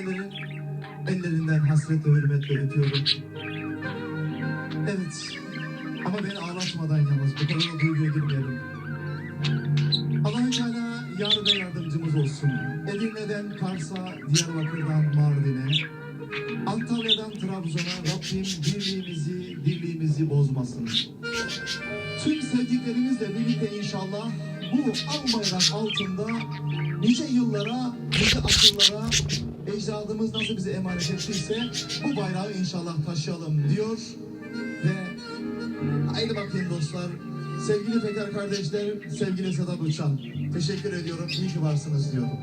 seneleri ellerinden hasretle hürmetle öpüyorum. Evet. Ama beni ağlatmadan yalnız. Bu kadar da duyguya girmeyelim. Allah-u Teala yar ve yardımcımız olsun. Edirne'den Kars'a, Diyarbakır'dan Mardin'e, Antalya'dan Trabzon'a Rabbim birliğimizi, dirliğimizi bozmasın. Tüm sevdiklerimizle birlikte inşallah bu al altında nice yıllara, nice asırlara ecdadımız nasıl bize emanet ettiyse bu bayrağı inşallah taşıyalım diyor. Ve haydi bakayım dostlar. Sevgili Peker kardeşler, sevgili Sedat Uçan teşekkür ediyorum, iyi ki varsınız diyorum.